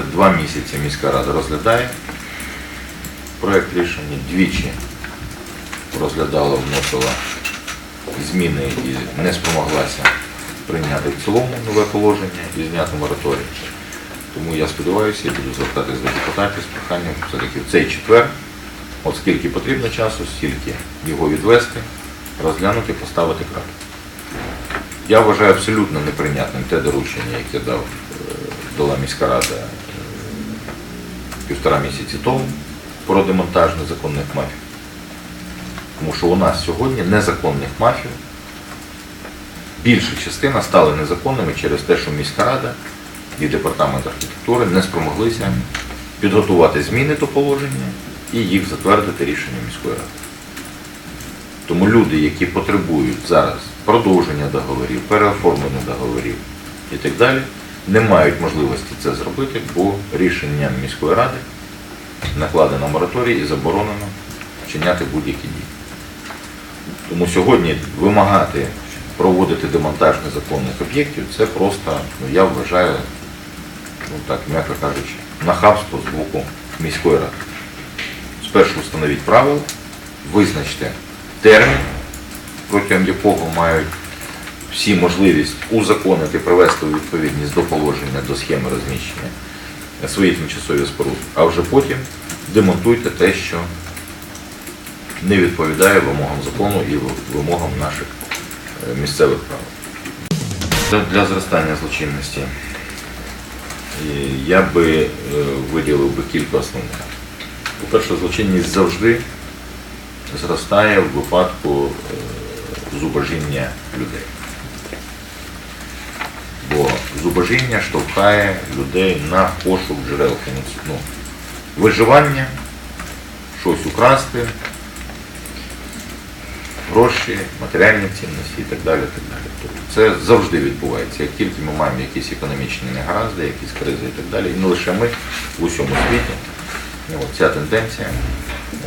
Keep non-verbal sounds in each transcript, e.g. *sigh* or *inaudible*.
вже два місяці міська рада розглядає проєкт рішення, двічі розглядала, вносила зміни і не спромоглася прийняти в цілому нове положення і зняти мораторій. Тому я сподіваюся, я буду звертатись до депутатів з проханням все-таки в цей четвер, от скільки потрібно часу, стільки його відвести, розглянути, поставити крапку. Я вважаю абсолютно неприйнятним те доручення, яке дав, е, дала міська рада півтора місяці тому про демонтаж незаконних мафій. Тому що у нас сьогодні незаконних мафій більша частина стали незаконними через те, що міська рада і департамент архітектури не спромоглися підготувати зміни до положення і їх затвердити рішенням міської ради. Тому люди, які потребують зараз продовження договорів, переоформлення договорів і так далі, не мають можливості це зробити, бо рішенням міської ради накладено мораторій і заборонено вчиняти будь-які дії. Тому сьогодні вимагати проводити демонтаж незаконних об'єктів це просто, ну я вважаю, ну так, м'яко кажучи, нахабство з боку міської ради. Спершу встановіть правила, визначте термін, протягом якого мають всі можливість узаконити, привести у відповідність до положення, до схеми розміщення свої тимчасові споруди, а вже потім демонтуйте те, що не відповідає вимогам закону і вимогам наших е, місцевих прав. Для- зростання злочинності е, я би е, виділив би кілька основних. По-перше, злочинність завжди зростає в випадку зубожіння людей. Бо зубожіння штовхає людей на пошук джерел. Ну, виживання, щось украсти, гроші, матеріальні цінності і так далі. Так далі. Тобто це завжди відбувається. Як тільки ми маємо якісь економічні негаразди, якісь кризи і так далі, і не лише ми в усьому світі, ну, от ця тенденція.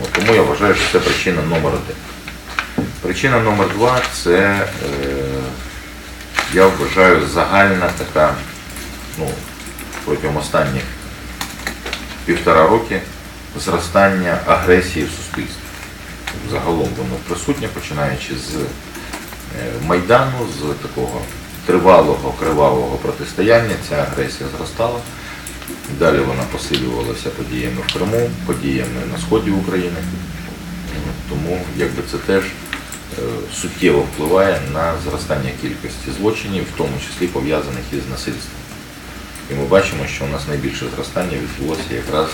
От, тому я вважаю, що це причина номер один. Причина номер два це, е, я вважаю, загальна така, ну, протягом останніх півтора роки зростання агресії в суспільстві. Загалом воно присутнє, починаючи з е, Майдану, з такого тривалого, кривавого протистояння, ця агресія зростала. Далі вона посилювалася подіями в Криму, подіями на сході України. Тому якби це теж суттєво впливає на зростання кількості злочинів, в тому числі пов'язаних із насильством. І ми бачимо, що у нас найбільше зростання відбулося якраз е,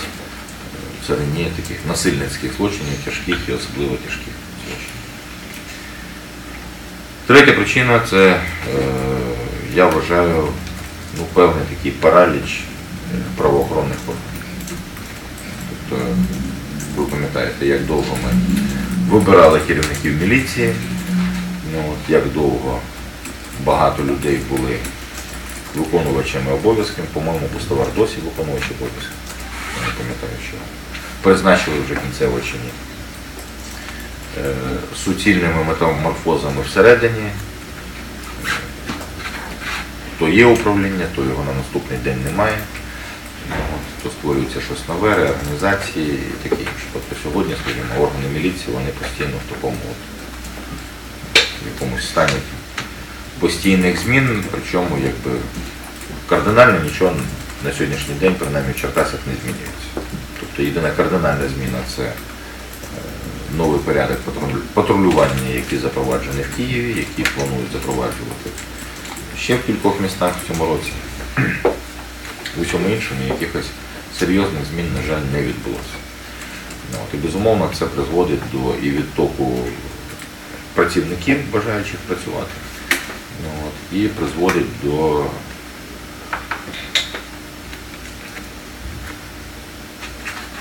в царині таких насильницьких злочинів, тяжких і особливо тяжких злочинів. Третя причина це, е, я вважаю, ну, певний такий параліч е, правоохоронних органів. Тобто, ви пам'ятаєте, як довго ми вибирали керівників міліції, ну, от, як довго багато людей були виконувачами обов'язків, по-моєму, Пустовар досі виконувач обов'язків. Я не пам'ятаю, що призначили вже кінцево чи ні. Е, суцільними метаморфозами всередині. То є управління, то його на наступний день немає. Ну, от, То створюється щось нове, реорганізації і таке інше. Сьогодні, скажімо, органи міліції вони постійно в такому от, в якомусь стані постійних змін, причому якби кардинально нічого на сьогоднішній день, принаймні в Черкасах, не змінюється. Тобто єдина кардинальна зміна це е, новий порядок патрулювання, який запроваджений в Києві, який планують запроваджувати ще в кількох містах в цьому році. *clears throat* В усьому іншому якихось серйозних змін, на жаль, не відбулося. От, І безумовно це призводить до і відтоку працівників, бажаючих працювати, ну, от, і призводить до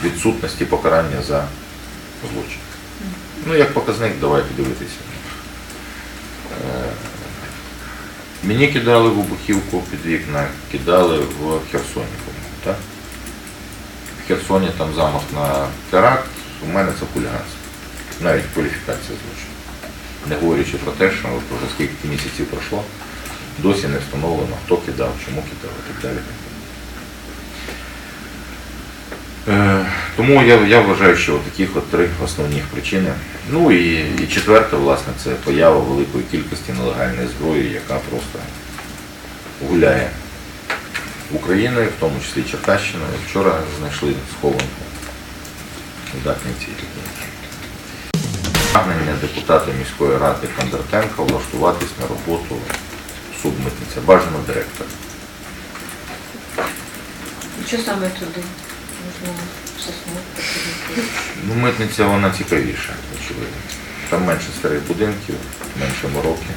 відсутності покарання за злочин. Ну, як показник, давайте дивитися. Е, Мені кидали вибухівку під вікна, кидали в Херсоні, так? Херсоні там замах на теракт, у мене це хуліганство. Навіть кваліфікація злочину. Не говорячи про те, що вже скільки місяців пройшло, досі не встановлено, хто кидав, чому кидав і так далі. Тому я, я вважаю, що таких от три основні причини. Ну і, і четверте, власне, це поява великої кількості нелегальної зброї, яка просто гуляє Україною, в тому числі Черкащиною. Вчора знайшли схованку у Дакниці і. Прагнення депутата міської ради Кондратенка влаштуватись на роботу субмитниця, бажано директора. Що саме туди? Ну, митниця вона цікавіша, очевидно. Там менше старих будинків, менше мороки.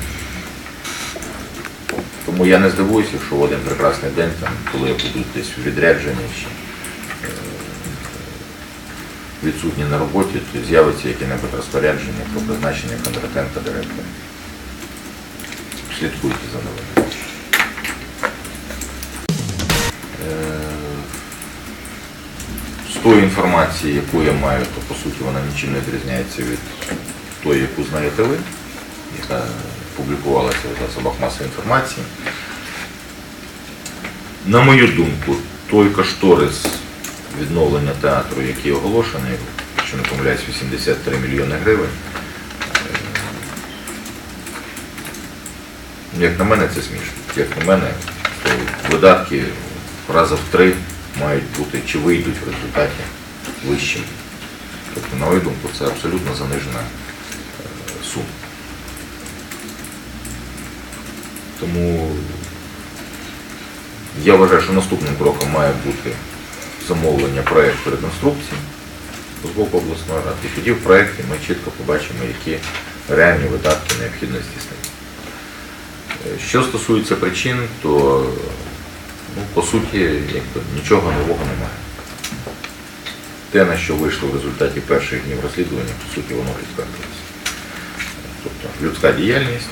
Тому я не здивуюся, якщо в один прекрасний день, там, коли я буду десь у відрядженні чи е, відсутні на роботі, то з'явиться яке-небудь розпорядження про призначення Кондратенка директора. Слідкуйте за новинами. Е, з тої інформації, яку я маю, то по суті вона нічим не відрізняється від тої, яку знаєте ви, яка публікувалася в засобах масової інформації. На мою думку, той кошторис відновлення театру, який оголошений, якщо не помиляюсь, 83 мільйони гривень. е, Як на мене, це смішно. Як на мене, то видатки раза в три мають бути чи вийдуть в результаті вищими. Тобто, на мою думку, це абсолютно занижена е, сума. Тому я вважаю, що наступним кроком має бути замовлення проєкту реконструкції з боку обласної ради. І тоді в проєкті ми чітко побачимо, які реальні видатки необхідно здійснити. Е, Що стосується причин, то ну, по суті якби, нічого нового немає. Те, на що вийшло в результаті перших днів розслідування, по суті, воно підтвердилося. Тобто людська діяльність,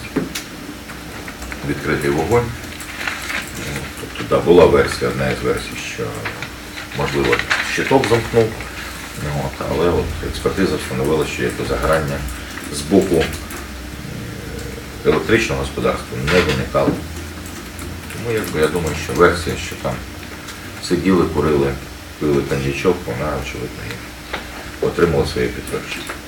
відкритий вогонь. Тобто, да, була версія, одна із версій, що можливо щиток замкнув, ну, от, але от експертиза встановила, що є загорання з боку е, електричного господарства не виникало. Тому якби, я думаю, що версія, що там сиділи, курили, пили коньячок, вона очевидно отримала своє підтвердження.